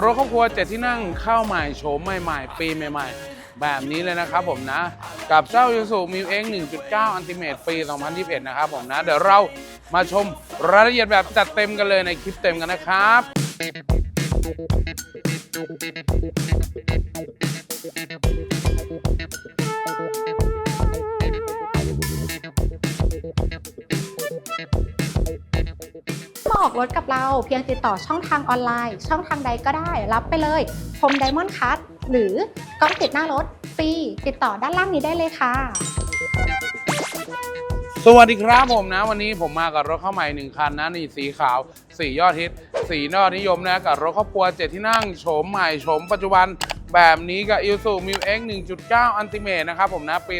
รถครอบครัวเจ็ดที่นั่งเข้าใหม่โฉมใหม่ๆ ปีใหม่ ๆ แบบนี้เลยนะครับผมนะ กับเจ้า Isuzu m u X 1.9แอนติเมตรปี 2021 นะครับผมนะ เดี๋ยวเรามาชมรายละเอียดแบบจัดเต็มกันเลยในคลิปเต็มกันนะครับ ออกรถกับเรา เพียงติดต่อช่องทางออนไลน์ ช่องทางใดก็ได้ รับไปเลยพรมไดมอนด์คัทหรือกล้องติดหน้ารถฟรีติดต่อด้านล่างนี้ได้เลยค่ะ สวัสดีครับผมนะ วันนี้ผมมากับรถเข้าใหม่หนึ่งคันนะนี่สีขาวสียอดฮิตสียอดนิยมนะกับรถครอบครัวเจ็ดที่นั่งโฉมใหม่โฉมปัจจุบันแบบนี้กับ i s u m u X 1.9 Ultimate นติเมตนะครับผมนะปี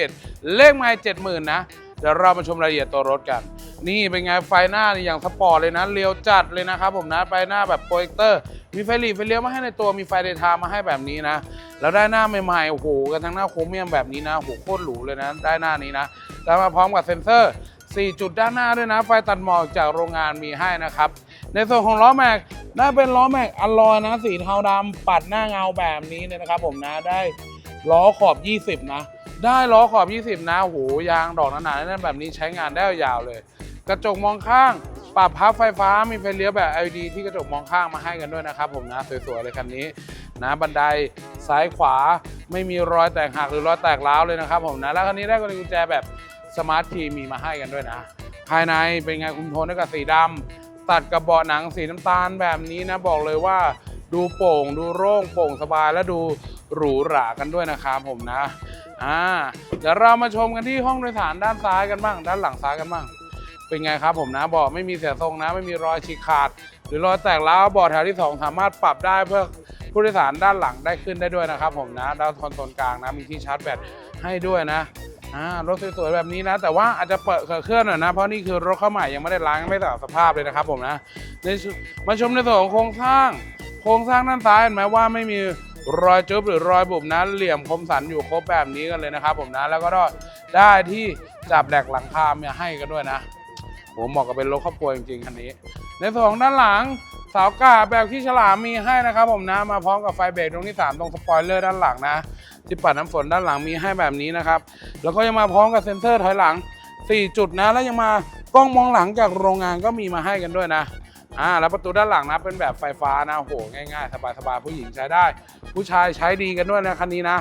2021 เลขไมล์70,000นะ เดี๋ยวเรามาชมรายละเอียดตัวรถกัน นี่เป็นไงไฟหน้านี่อย่างสปอร์ตเลยนะเรียวจัดเลยนะครับผมนะไฟหน้าแบบโปรเจคเตอร์มีไฟหลีไฟเลี้ยวมาให้ในตัวมีไฟเดทม์มาให้แบบนี้นะแล้วได้หน้าใหม่ๆโอ้โหกันทั้งหน้าโครเมียมแบบนี้นะโหโคตรหรูเลยนะได้หน้านี้นะ แล้วมาพร้อมกับเซ็นเซอร์ 4 จุดด้านหน้าด้วยนะ ไฟตัดหมอกจากโรงงานมีให้นะครับ ในส่วนของล้อแม็กได้เป็นล้อแม็กอลลอยนะสีเทาดำปัดหน้าเงาแบบนี้เนี่ยนะครับ ผมนะได้ล้อขอบ 20 นะ ได้ล้อขอบ 20 นะโอ้โหยางดอกหนาๆนั่นแบบนี้ใช้งานได้ยาวเลย กระจกมองข้าง ปรับพับไฟฟ้ามีไฟเลี้ยวแบบ LED ที่กระจกมองข้างมาให้กันด้วยนะครับผมนะสวยๆเลยคันนี้นะบันไดซ้ายขวาไม่มีรอยแตกหักหรือรอยแตกร้าวเลยนะครับผมนะแล้วคันนี้ได้กุญแจแบบสมาร์ทคีย์มีมาให้กันด้วยนะ ภายในเป็นไงคุมโทนด้วยกับสีดำตัดกับเบาะหนังสีน้ำตาลแบบนี้นะบอกเลยว่าดูโป่งดูโล่งโปร่งสบายและดูหรูหรากันด้วยนะครับผมนะอ่าเดี๋ยวเรามาชมกันที่ห้องโดยสารด้านซ้ายกันบ้าง ด้านหลังซ้ายกันบ้าง เป็นไงครับผมนะเบาะไม่มีเสียทรงนะ ไม่มีรอยฉีกขาด หรือรอยแตกร้าวเบาะแถวที่ 2 สามารถปรับได้เพื่อผู้โดยสารด้านหลังได้ขึ้นได้ด้วยนะครับผมนะด้านคอนโซลกลางนะมีที่ชาร์จแบตให้ด้วยนะรถสวยๆแบบนี้นะ แต่ว่าอาจจะเปิดเครื่องหน่อยนะ เพราะนี่คือรถเข้าใหม่ยังไม่ได้ล้างไม่สะอาดสภาพเลยนะครับผมนะมาชมในส่วนของโครงสร้าง โครงสร้างด้านซ้ายเห็นไหมว่าไม่มีรอยจุบหรือรอยบุบนะเหลี่ยมคมสันอยู่ครบแบบนี้กันเลยนะครับผมนะแล้วก็ได้ที่จับแหลกหลังคามาให้กันด้วยนะ เหมาะกับเป็นรถครอบครัวจริงๆคันนี้ ในส่วนของด้านหลังสาวกาแบบที่ฉลามมีให้นะครับผมนะมาพร้อมกับไฟเบรกตรงที่ 3 ตรงสปอยเลอร์ด้านหลังนะที่ปัดน้ำฝนด้านหลังมีให้แบบนี้นะครับแล้วก็ยังมาพร้อมกับเซ็นเซอร์ถอยหลัง 4 จุดนะ แล้วยังมากล้องมองหลังจากโรงงานก็มีมาให้กันด้วยนะอ่าแล้วประตูด้านหลังนะเป็นแบบไฟฟ้านะโอ้โหง่ายๆ สบายๆผู้หญิงใช้ได้ ผู้ชายใช้ดีกันด้วยนะคันนี้นะ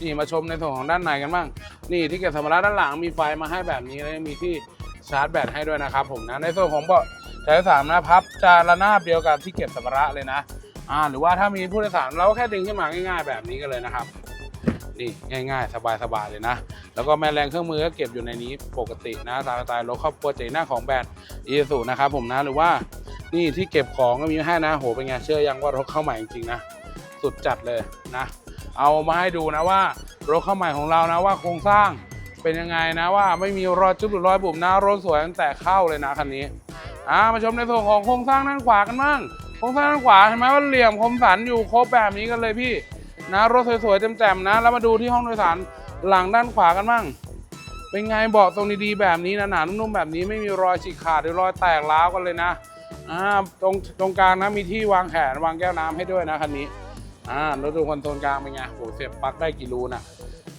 นี่มาชมในส่วนของด้านในกันบ้างนี่ที่เก็บสัมภาระด้านหลังมีไฟมาให้แบบนี้แล้วยังมีที่ ชาร์จแบตให้ด้วยนะครับผมนะในส่วนของเบาะแถวที่สามนะพับจะระนาบเดียวกับที่เก็บสัมภาระเลยนะอ่าหรือว่าถ้ามีผู้โดยสารเราก็แค่ดึงขึ้นมาง่าย ๆ แบบนี้กันเลยนะครับ นี่ง่าย ๆ สบายๆเลยนะ แล้วก็แม่แรงเครื่องมือก็เก็บอยู่ในนี้ปกตินะตามสไตล์รถครอบครัวเจ๋หน้าของแบรนด์อีซูนะครับผมนะหรือว่านี่ที่เก็บของก็มีให้นะโหเป็นไงเชื่อยังว่ารถเข้าใหม่จริงๆนะสุดจัดเลยนะ เอามาให้ดูนะว่ารถเข้าใหม่ของเรานะว่าโครงสร้าง เป็นยังไงนะว่าไม่มีรอยจุบหรือรอยบุบนะรถสวยตั้งแต่เข้าเลยนะคันนี้อ่ามาชมในส่วนของโครงสร้างด้านขวากันบ้างโครงสร้างด้านขวาเห็นไหมว่าเหลี่ยมคมสันอยู่ครบแบบนี้กันเลยพี่นะรถสวยๆแจ่มๆนะ แล้วมาดูที่ห้องโดยสารหลังด้านขวากันบ้างเป็นไงเบาะทรงดีๆแบบนี้นะหนานุ่มๆแบบนี้ไม่มีรอยฉีกขาดหรือรอยแตกร้าวกันเลยนะอ่าตรงตรงกลางนะมีที่วางแขนวางแก้วน้ำให้ด้วยนะคันนี้อ่าแล้วดูคอนโซลกลางเป็นไงโหเสียบปลั๊กได้กี่รูนะ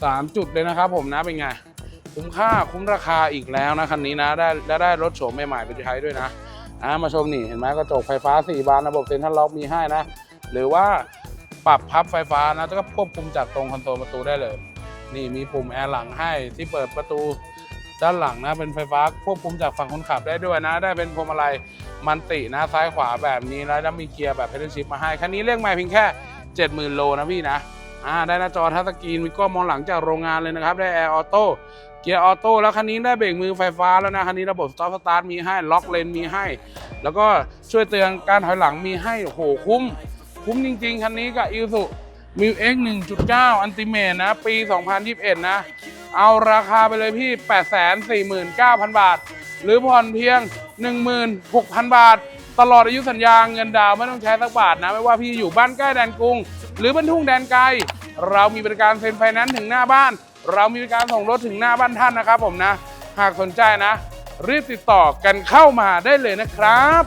สามจุดเลยนะครับผมนะเป็นไง คุ้มค่าคุ้มราคาอีกแล้วนะคันนี้นะได้ได้รถโฉมใหม่ๆไปใช้ด้วยนะอ่ามาชมนี่เห็นไหมกระจกไฟฟ้า 4 บานระบบเซ็นทรัลล็อกมีให้นะ หรือว่าปรับพับไฟฟ้านะแล้วก็ควบคุมจากตรงคอนโซลประตูได้เลย นี่มีปุ่มแอร์หลังให้ที่เปิดประตูด้านหลังนะเป็นไฟฟ้าควบคุมจากฝั่งคนขับได้ด้วยนะ ได้เป็นพวงมาลัยมันตินะซ้ายขวาแบบนี้แล้วแล้วมีเกียร์แบบเพด l ชิพมาให้คันนี้เรียกมาเพียงแค่ 70,000โลนะพี่นะ อ่าได้หน้าจอทัชสกรีนมีกล้องมองหลังจากโรงงานเลยนะครับ ได้แอร์ออโต้เกียร์ออโต้แล้วคันนี้ได้เบรกมือไฟฟ้าแล้วนะ คันนี้ระบบสต็อปสตาร์ทมีให้ล็อกเลนมีให้ แล้วก็ช่วยเตือนการถอยหลังมีให้โหคุ้ม คุ้มจริง ๆ คันนี้กับ i s u m u X 1.9 Ultimate นติเมตนะ ปี 2021 นะ เอาราคาไปเลยพี่ 849,000 บาท หรือผ่อนเพียง 16,000 บาท ตลอดอายุสัญญาเงินดาวไม่ต้องใช้สักบาทนะ ไม่ว่าพี่อยู่บ้านใกล้แดนกรุง หรือบรรทุ่งแดนไกล เรามีบริการเซ็นไฟแนนซ์ถึงหน้าบ้าน เรามีบริการส่งรถถึงหน้าบ้านท่านนะครับผมนะ หากสนใจนะ รีบติดต่อกันเข้ามาได้เลยนะครับ